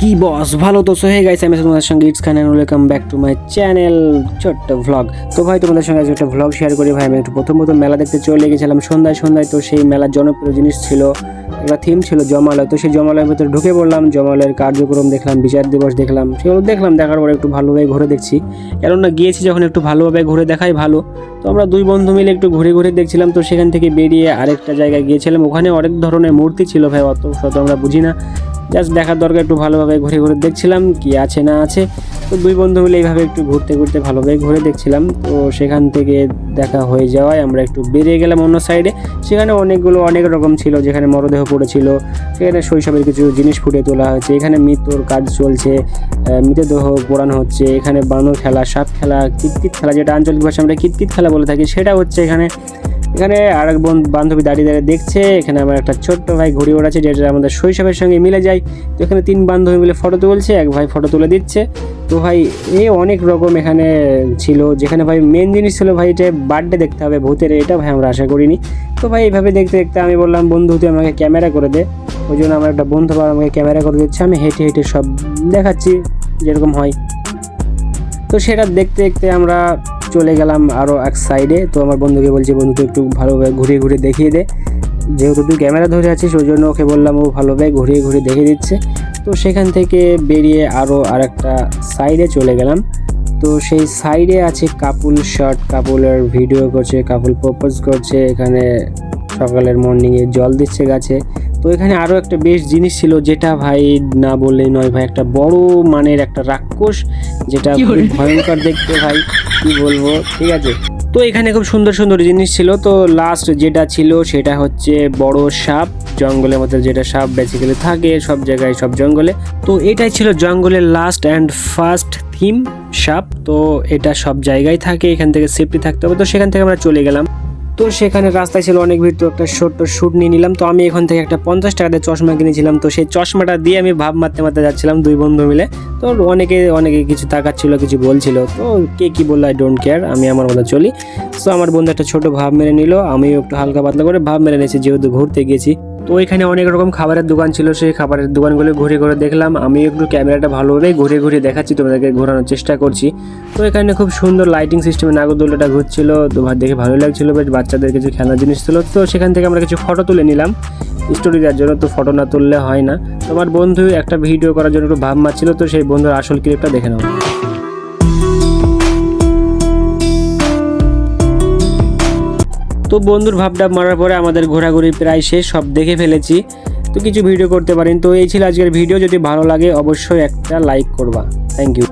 কি বস ভালো তো। হয়ে গেছে আমি তোমাদের সঙ্গে it's Khan welcome back to my channel ছোট্ট ভ্লগ তো ভাই, তোমাদের সঙ্গে আজকে একটা ভ্লগ শেয়ার করি। ভাই, আমি একটু প্রথম প্রথম মেলা দেখতে চলে গেছিলাম। সন্ধ্যায় সন্ধ্যায় তো সেই মেলার জনপ্রিয় জিনিস ছিল। একটা থিম ছিল জমালয়। তো সেই জমালয়ের ভিতরে ঢুকে পড়লাম। জমালয়ের কার্যক্রম দেখলাম, বিচার দিবস দেখলাম। সেগুলো দেখলাম, দেখার পরে একটু ভালোভাবে ঘুরে দেখছি। কেননা গিয়েছি যখন একটু ভালোভাবে ঘুরে দেখাই ভালো। তো আমরা দুই বন্ধু মিলে একটু ঘুরে ঘুরে দেখছিলাম। তো সেখান থেকে বেরিয়ে আরেকটা জায়গায় গিয়েছিলাম। ওখানে অনেক ধরনের মূর্তি ছিল ভাই, অত শত আমরা বুঝি না। জাস্ট দেখার দরকার, একটু ভালোভাবে ঘুরে ঘুরে দেখছিলাম কি আছে না আছে। তো দুই বন্ধু মিলে এইভাবে একটু ঘুরতে ঘুরতে ভালোভাবে ঘুরে দেখছিলাম। তো সেখান থেকে দেখা হয়ে যাওয়ায় আমরা একটু বেরিয়ে গেলাম অন্য সাইডে সেখানে অনেকগুলো, অনেক রকম ছিল, যেখানে মরদেহ পড়েছিল। সেখানে শৈশবের কিছু জিনিস ফুটে তোলা হয়েছে। এখানে মৃত্যুর কাজ চলছে মৃতদেহ পোড়ানো হচ্ছে। এখানে বানর খেলা, সাপ খেলা, কিতকিত খেলা, যেটা আঞ্চলিক ভাষা আমরা কিতকিত খেলা বলে থাকি, সেটা হচ্ছে এখানে এখানে আরেক বোন বান্ধবী দাঁড়িয়ে দাঁড়িয়ে দেখছে, এখানে আমার একটা ছোট্ট ভাই ঘুড়ি ওড়াচ্ছে, যেটা আমাদের শৈশবের সঙ্গে মিলে যায়। তো এখানে তিন বান্ধবী মিলে ফটো তুলছে, এক ভাই ফটো তুলে দিচ্ছে। তো ভাই এই অনেক রকম এখানে ছিল, যেখানে ভাই মেন জিনিস ছিল ভাই এটা বার্থডে দেখতে হবে, ভূতের এটা ভাই আমরা আশা করিনি। তো ভাই এইভাবে দেখতে দেখতে আমি বললাম, বন্ধু, তুই আমাকে ক্যামেরা করে দে। ওই জন্য আমার একটা বন্ধু আবার আমাকে ক্যামেরা করে দিচ্ছে, আমি হেঁটে হেঁটে সব দেখাচ্ছি, যেরকম হয়। তো সেটা দেখতে দেখতে আমরা চলে গেলাম আরও এক সাইডে তো আমার বন্ধুকে বলছি, বন্ধু, তুই একটু ভালোভাবে ঘুরিয়ে ঘুরিয়ে দেখিয়ে দে। যেহেতু তুই ক্যামেরা ধরে আছিস, ওই জন্য ওকে বললাম ও ভালোভাবে ঘুরিয়ে ঘুরিয়ে দেখিয়ে দিচ্ছে। তো সেখান থেকে বেরিয়ে আরও আরেকটা সাইডে চলে গেলাম। তো সেই সাইডে আছে কাপুল শট কাপুলের ভিডিও করছে, কাপুল প্রপোজ করছে। এখানে সকালের মর্নিংয়ে জল দিচ্ছে গাছে। তো এখানে আরও একটা বেশ জিনিস ছিল যেটা ভাই না বললেই নয় ভাই একটা বড় মানের একটা রাক্ষস যেটা ভয়ঙ্কর দেখতে ভাই কি বলব ঠিক আছে? তো এখানে খুব সুন্দর সুন্দর জিনিস ছিল তো লাস্ট যেটা ছিল সেটা হচ্ছে বড় সাপ জঙ্গলের মধ্যে যেটা সাপ বেসিক্যালি থাকে সব জায়গায় সব জঙ্গলে। তো এটাই ছিল জঙ্গলের লাস্ট অ্যান্ড ফার্স্ট থিম সাপ তো এটা সব জায়গায় থাকে এখান থেকে সেফটি থাকতে হবে তো সেখান থেকে আমরা চলে গেলাম। তো সেখানে রাস্তায় ছিল অনেক ভিড়, তো একটা ছোট্ট শ্যুট নিয়ে নিলাম। তো আমি এখান থেকে একটা পঞ্চাশ টাকা দিয়ে চশমা কিনেছিলাম। তো সেই চশমাটা দিয়ে আমি ভাব মারতে মারতে যাচ্ছিলাম দুই বন্ধু মিলে। তো অনেকে অনেকে কিছু তাকাচ্ছিল, কিছু বলছিল। তো কে কী বলল আই ডোন্ট কেয়ার আমি আমার মতো চলি। তো আমার বন্ধু একটা ছোটো ভাব মেরে নিল, আমিও একটু হালকা পাতলা করে ভাব মেরে নিয়েছি, যেহেতু ঘুরতে গিয়েছি। তো এখানে অনেক রকম খাবারের দোকান ছিল, সেই খাবারের দোকানগুলো ঘুরে ঘুরে দেখলাম। আমি একটু ক্যামেরাটা ভালোভাবে ঘুরে ঘুরে দেখাচ্ছি, তোমাদেরকে ঘোরানোর চেষ্টা করছি। তো এখানে খুব সুন্দর লাইটিং সিস্টেমে নাগরদোলাটা ঘুরছিল, তো দেখে ভালো লাগছিল বেশ, বাচ্চাদের কিছু খেলনার জিনিস ছিল। তো সেখান থেকে আমরা কিছু ফটো তুলে নিলাম। স্টোরি দেওয়ার জন্য তো ফটো না তুললে হয় না। তোমার বন্ধু একটা ভিডিও করার জন্য একটু ভাব মারছিল তো সেই বন্ধুর আসল ক্লিপটা দেখে নাও। তো বন্ধুর ভাবটা মারার পরে আমাদের ঘোরাঘুরি প্রায় শেষ, সব দেখে ফেলেছি। তো কিছু ভিডিও করতে পারেন। তো এই ছিল আজকের ভিডিও যদি ভালো লাগে, অবশ্যই একটা লাইক করবা। Thank you